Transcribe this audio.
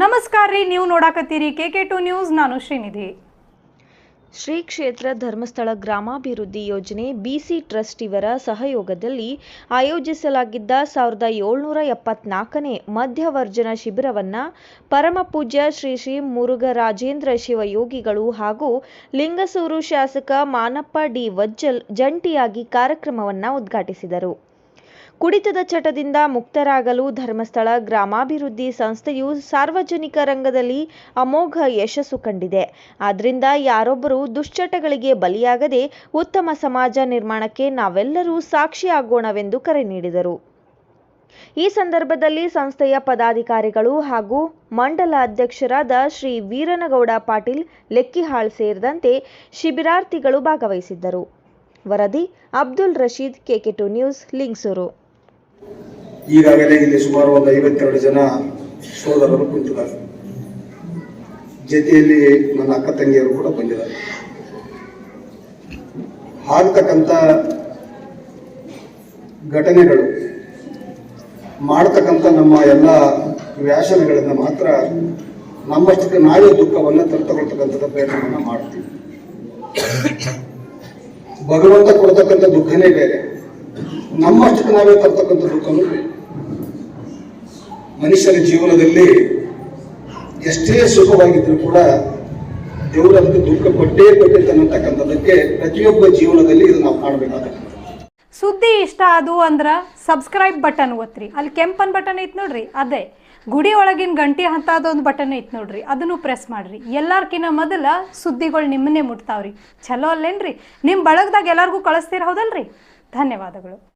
ನಮಸ್ಕಾರ ರೀ, ನೀವು ನೋಡಾಕತ್ತೀರಿ ಕೆ ಕೆ ಟು ನ್ಯೂಸ್, ನಾನು ಶ್ರೀನಿಧಿ. ಶ್ರೀ ಕ್ಷೇತ್ರ ಧರ್ಮಸ್ಥಳ ಗ್ರಾಮಾಭಿವೃದ್ಧಿ ಯೋಜನೆ ಬಿಸಿ ಟ್ರಸ್ಟ್ ಇವರ ಸಹಯೋಗದಲ್ಲಿ ಆಯೋಜಿಸಲಾಗಿದ್ದ ಸಾವಿರದ ಏಳ್ನೂರ ಎಪ್ಪತ್ನಾಲ್ಕನೇ ಮಧ್ಯವರ್ಜನ ಶಿಬಿರವನ್ನ ಪರಮಪೂಜ್ಯ ಶ್ರೀ ಶ್ರೀ ಮುರುಘರಾಜೇಂದ್ರ ಶಿವಯೋಗಿಗಳು ಹಾಗೂ ಲಿಂಗಸೂರು ಶಾಸಕ ಮಾನಪ್ಪ ಡಿ ವಜ್ಜಲ್ ಜಂಟಿಯಾಗಿ ಕಾರ್ಯಕ್ರಮವನ್ನು ಉದ್ಘಾಟಿಸಿದರು. ಕುಡಿತದ ಚಟದಿಂದ ಮುಕ್ತರಾಗಲು ಧರ್ಮಸ್ಥಳ ಗ್ರಾಮಾಭಿವೃದ್ಧಿ ಸಂಸ್ಥೆಯು ಸಾರ್ವಜನಿಕ ರಂಗದಲ್ಲಿ ಅಮೋಘ ಯಶಸ್ಸು ಕಂಡಿದೆ. ಆದ್ರಿಂದ ಯಾರೊಬ್ಬರು ದುಶ್ಚಟಗಳಿಗೆ ಬಲಿಯಾಗದೆ ಉತ್ತಮ ಸಮಾಜ ನಿರ್ಮಾಣಕ್ಕೆ ನಾವೆಲ್ಲರೂ ಸಾಕ್ಷಿಯಾಗೋಣವೆಂದು ಕರೆ ನೀಡಿದರು. ಈ ಸಂದರ್ಭದಲ್ಲಿ ಸಂಸ್ಥೆಯ ಪದಾಧಿಕಾರಿಗಳು ಹಾಗೂ ಮಂಡಲ ಅಧ್ಯಕ್ಷರಾದ ಶ್ರೀ ವೀರನಗೌಡ ಪಾಟೀಲ್, ಲೆಕ್ಕಿಹಾಳ್ ಸೇರಿದಂತೆ ಶಿಬಿರಾರ್ಥಿಗಳು ಭಾಗವಹಿಸಿದ್ದರು. ವರದಿ Abdul Rashid K K two news, Lingsugur. ಈಗಾಗಲೇ ಇಲ್ಲಿ ಸುಮಾರು ಒಂದು ಐವತ್ತೆರಡು ಜನ ಸೋದರರು ಕುಂತಿದ್ದಾರೆ ಜೊತೆಯಲ್ಲಿ ನನ್ನ ಅಕ್ಕ ತಂಗಿಯರು ಕೂಡ ಬಂದಿದ್ದಾರೆ. ಆಗ್ತಕ್ಕಂಥ ಘಟನೆಗಳು, ಮಾಡ್ತಕ್ಕಂಥ ನಮ್ಮ ಎಲ್ಲ ವ್ಯಾಸನಗಳನ್ನು ಮಾತ್ರ ನಮ್ಮಷ್ಟಕ್ಕೆ ನಾವೇ ದುಃಖವನ್ನು ತರ್ತಕೊಳ್ತಕ್ಕಂಥದ್ದು ಪ್ರಯತ್ನವನ್ನು ಮಾಡ್ತೀವಿ. ಭಗವಂತ ಕೊಡ್ತಕ್ಕಂಥ ದುಃಖನೇ ಬೇರೆ. ನಮ್ಮಷ್ಟಕ್ಕೆ ನಾವೇ ತರ್ತಕ್ಕಂಥ ದುಃಖನೂ ಮನುಷ್ಯನ ಜೀವನದಲ್ಲಿ ಎಷ್ಟೇ ಸುಖವಾಗಿದ್ರು ಕೂಡ ದೇವರು ಅದಕ್ಕೆ ದುಃಖ ಕೊಟ್ಟೇ ಕೊಟ್ಟಿರ್ತಕ್ಕಂಥದ್ದಕ್ಕೆ ಪ್ರತಿಯೊಬ್ಬ ಜೀವನದಲ್ಲಿ ಇದು ನಾವು ಕಾಣಬೇಕಾಗುತ್ತೆ. ಸುದ್ದಿ ಇಷ್ಟ ಅದು ಅಂದ್ರ ಸಬ್ಸ್ಕ್ರೈಬ್ ಬಟನ್ ಒತ್ತಿರಿ ಅಲ್ಲಿ ಕೆಂಪನ್ ಬಟನ್ ಐತ್ ನೋಡ್ರಿ, ಅದೇ. ಗುಡಿ ಒಳಗಿನ ಗಂಟಿ ಹಂತಾದೊಂದು ಬಟನ್ ಐತ್ ನೋಡ್ರಿ, ಅದನ್ನು ಪ್ರೆಸ್ ಮಾಡ್ರಿ. ಎಲ್ಲಾರ್ಕಿನ್ನ ಮೊದಲ ಸುದ್ದಿಗಳು ನಿಮ್ಮನ್ನೇ ಮುಟ್ತಾವ್ರಿ. ಚಲೋ ಅಲ್ಲೇನ್ರಿ? ನಿಮ್ಮ ಬಳಗದಾಗ ಎಲ್ಲಾರ್ಗೂ ಕಳಿಸ್ತೀರ ಹೌದಲ್ರಿ? ಧನ್ಯವಾದಗಳು.